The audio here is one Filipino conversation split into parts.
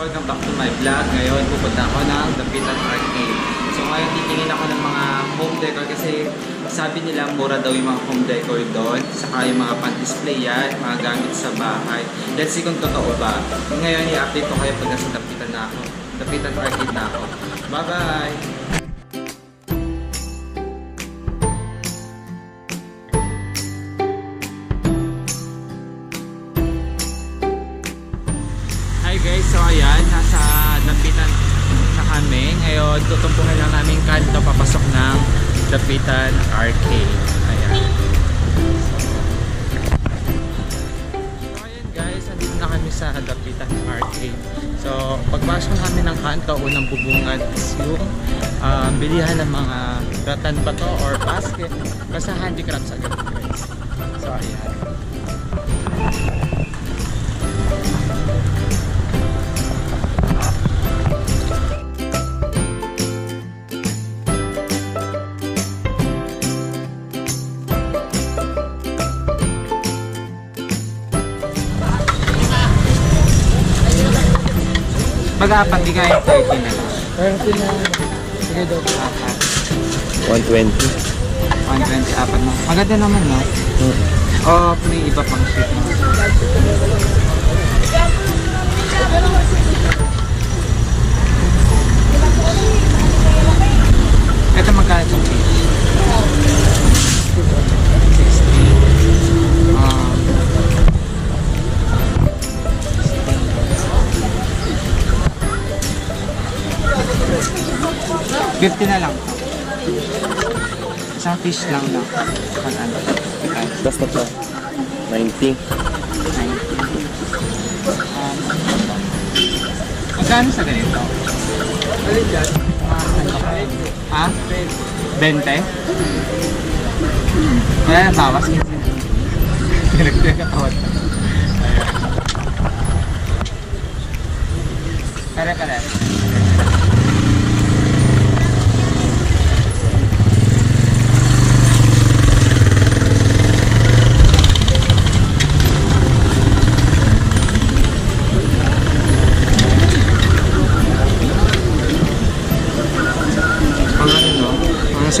welcome back to my vlog. Ngayon, pupunta ako ng Dapitan Arcade. So ngayon, titingin ako ng mga home decor kasi sabi nila mura daw yung mga home decor doon. Saka yung mga pan-display yan, mga gamit sa bahay. Let's see kung totoo ba. Ngayon, i-update ko kayo pag nasa Dapitan na ako. Dapitan Arcade na ako. Bye-bye! Ngayon, tutumpukan lang namin kanto papasok ng Dapitan Arcade. Ayan. So ayan guys, andito na kami sa Dapitan Arcade. So, pagpasok namin ng kanto, unang bubungan is yung ah, bilihan ng mga ratan ba to or basket. Basta handicrafts agad guys. So ayan. Mag-apat, di kaya 30 na lang. 30 na. Sige daw. Apat. 120. 120 apat na. Maganda naman, no? O, may iba pang sheet 50 na lang. Isang fish lang na. Pag ano. Pag Basta to. 90. Um, magkano sa ganito? Alin dyan? Ha? 20? Wala na bawas. Pinagpili ka tawad.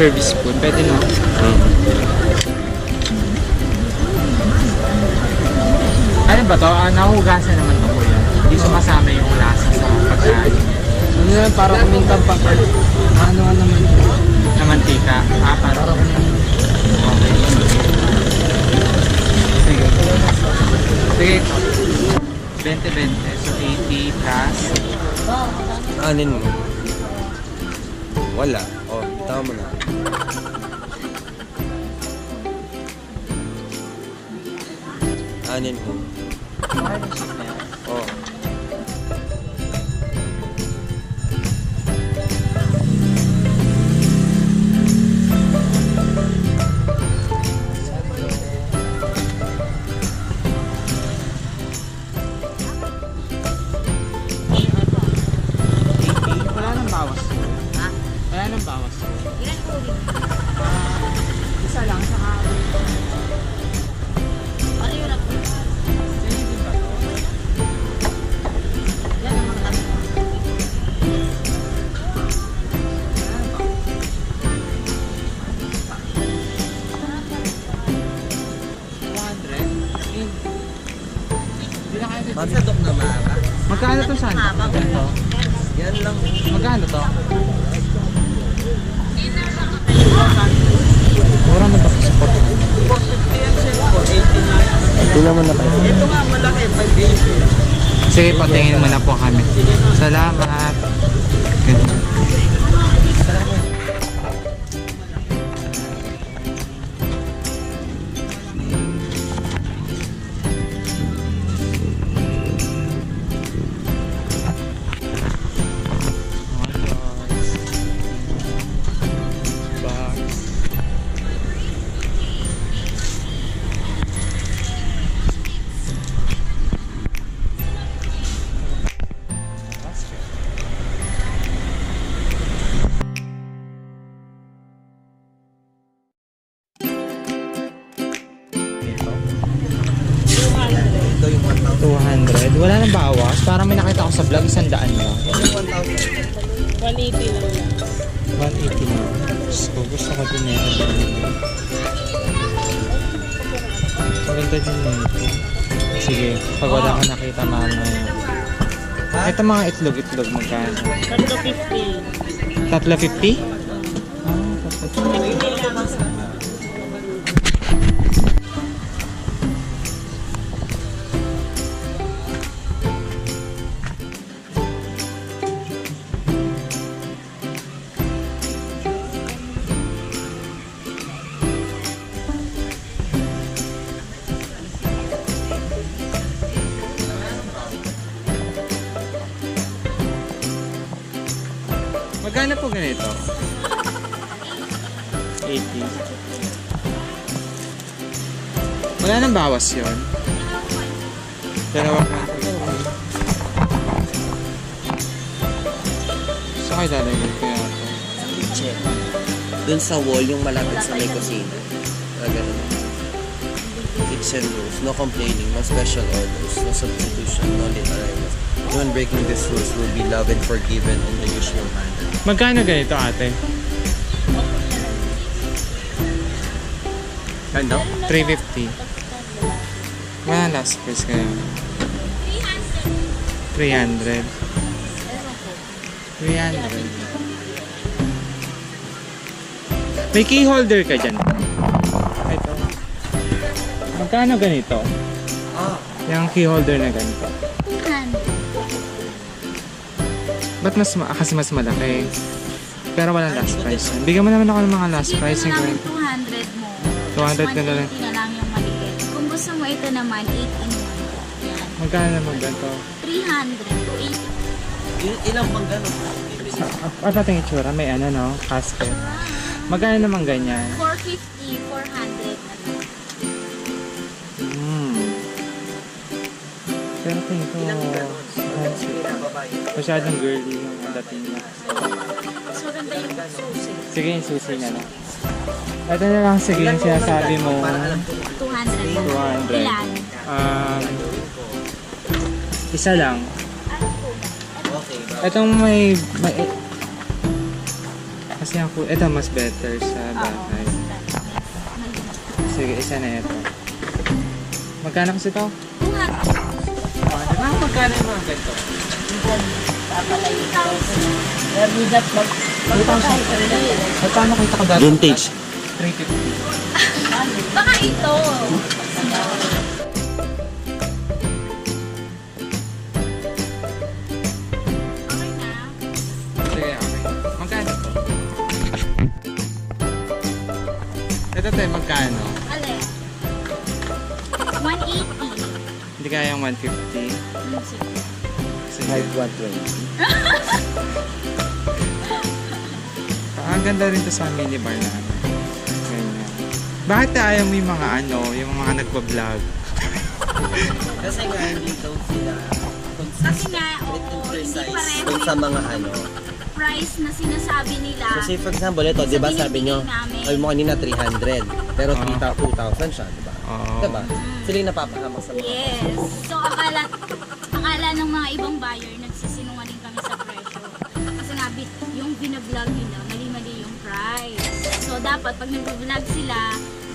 Service food. Pwede no? Ano ba to? Ah, nahugasan naman to kuya. Hindi sumasama yung lasa sa pagkain. Ano yan? Para kumintang pa. Ano ano naman. Na mantika. Ah, para Para kumintang. Okay. Sige. Sige. 20-20. So 80 plus. Anin mo? Wala. Tama mo na. Anin mo? Oh. Wala nang bawas. Ha? Wala nang bawas. Isa lang sa Ano yun to? Yan ang mga kami. Pansadok na mara. Magkano to? Ito. Yan lang. Magkano to? Mura na ba sa pot? 450 yan siya. 480 na. Ito naman na kayo. Ito nga malaki. 580. Sige, patingin mo na po kami. Salamat. tawas. Parang may nakita ko sa vlog, isang daan na. 180 lang 180 na. Gusto ko din yan. Maganda din yun. Sige, pag wala ka nakita mama. Ano Ito mga itlog-itlog magkano? 350. 350? Ah, 350. Magkano po ganito? 80. Wala nang bawas yun. Dalawa ka. Saan kayo lalagay kaya ito? Check. Dun sa wall, yung malapit sa may kusina. Ah, ganun. Kitchen rules. No complaining. No special orders. No substitution. No literalness. Anyone breaking these rules will be loved and forgiven in the usual manner. Magkano ganito ate? Ano? 350. Wala last price kayo. 300. 300. May key holder ka dyan. Ito. Magkano ganito? Ah. Yung key holder na ganito. 200. Ba't mas, ma- kasi mas malaki? Pero walang last price yan. Bigyan mo naman ako ng mga last price. Yung yung 200 mo. 200 ka na lang. 180 na lang yung maliit. Kung gusto mo ito naman, 8 in 1. Yan. Magkano naman ganito? 300 to 80. ilang bang ganun? At ating itsura, may ano no, casket. Magkano naman ganyan? 450, 400 na lang. Hmm. Pero tingin ko, masyadong girly yung dating niya. Mas maganda yung susi. Sige, yung susi na. Ito na lang, sige, yung sinasabi mo. 200. 200. Ilan? Um, isa lang. Itong may, may kasi ako, ito mas better sa bagay. Sige, isa na ito. Magkano kasi ito? 200. Magkano yung mga ganito? Magkano kita ka dati? Vintage. 350. Baka ito. Ito tayo, magkano? Alin? 180. Hindi kaya yung 150. Hmm, sige. Sige. 120. Ah, Ang ganda rin to sa minibar namin. Ganyan. Bakit ayaw mo yung mga ano, yung mga nagpa-vlog? Kasi nga hindi daw sila Kasi nga, oo, hindi precise pareho dun sa mga ano. Price na sinasabi nila. So say for example, ito, di ba Sa sabi nyo, ay mo kanina 300, pero Oo. 3,000 siya, di ba? Oo. Di ba? Sila yung napapahamak sa mga Yes. So, akala, akala ng mga ibang buyer, nagsisinungaling kami sa presyo. Kasi nga, bi- yung binablog nila, mali-mali yung price. So, dapat pag nag-vlog sila,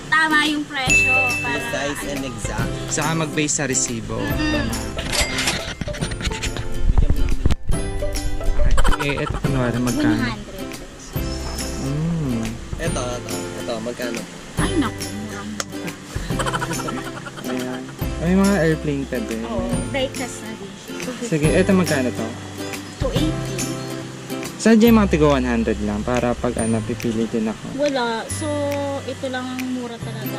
tama yung presyo. Para, precise and exact. Saka mag-base sa resibo. Mm. Eh, ito kunwari magkano? 100. Mm. Ito, ito, ito, magkano? Ay, naku. Ayan. May mga airplane tab eh. Oo, diecast na din siya. Sige, ito magkano to? 280. Sadya yung mga tigo 100 lang para pag ano, pipili din ako. Wala. So, ito lang ang mura talaga.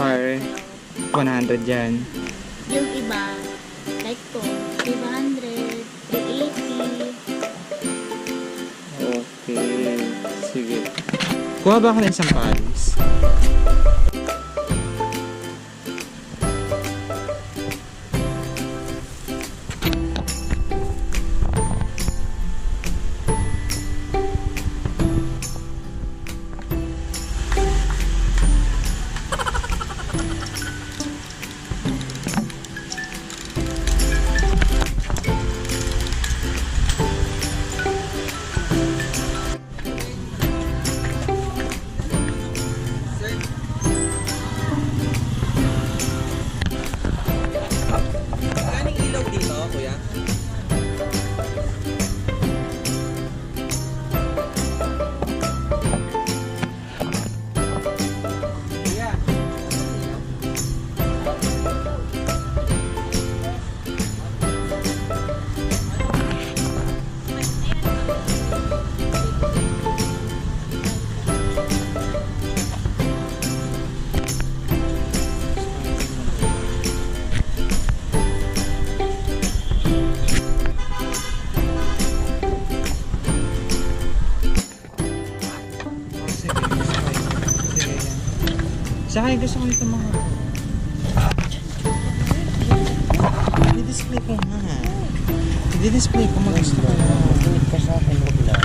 Par 100 yan. Yung iba, like to, Kuha ba ako ng isang palis? Akin gusto ko itong mga... I-display ko nga. I-display ko mga gusto ko. Tingit ka sa akin, huwag na.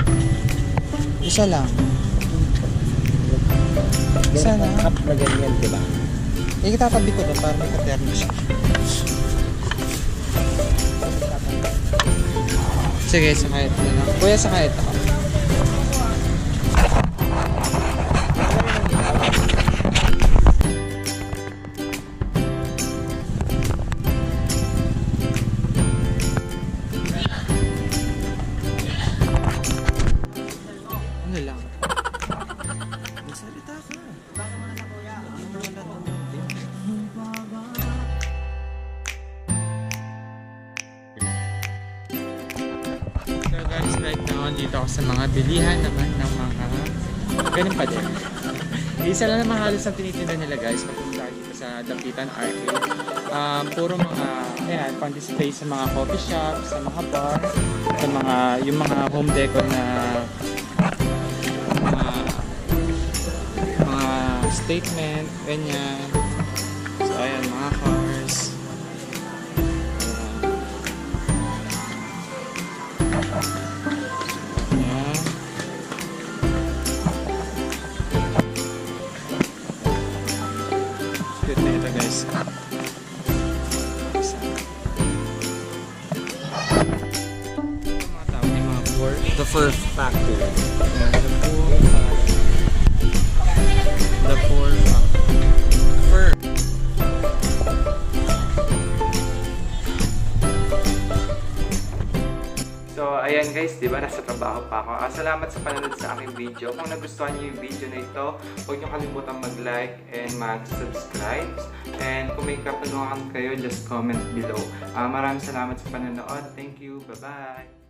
Isa lang. Isa lang. cup na ganyan, di ba? Ikitatabi ko doon para may katerno siya. Sige, sakay ito na lang. Kuya, sakay ito. Ako sa mga bilihan naman ng mga... Ganun pa din. Isa lang naman halos ang tinitinda nila guys papunta dito sa Dapitan Arcade. Um, puro mga, ayan, pang-display sa mga coffee shop, sa mga bar, sa mga, yung mga home decor na mga, mga statement, ganyan. Factor. Ayan, the pork. The pork. Fur. So, ayan guys, di ba? Nasa trabaho pa ako. Ah, salamat sa panonood sa aking video. Kung nagustuhan niyo yung video na ito, huwag niyo kalimutan mag-like and mag-subscribe. And kung may katanungan kayo, just comment below. Ah, maraming salamat sa panonood. Thank you. Bye-bye.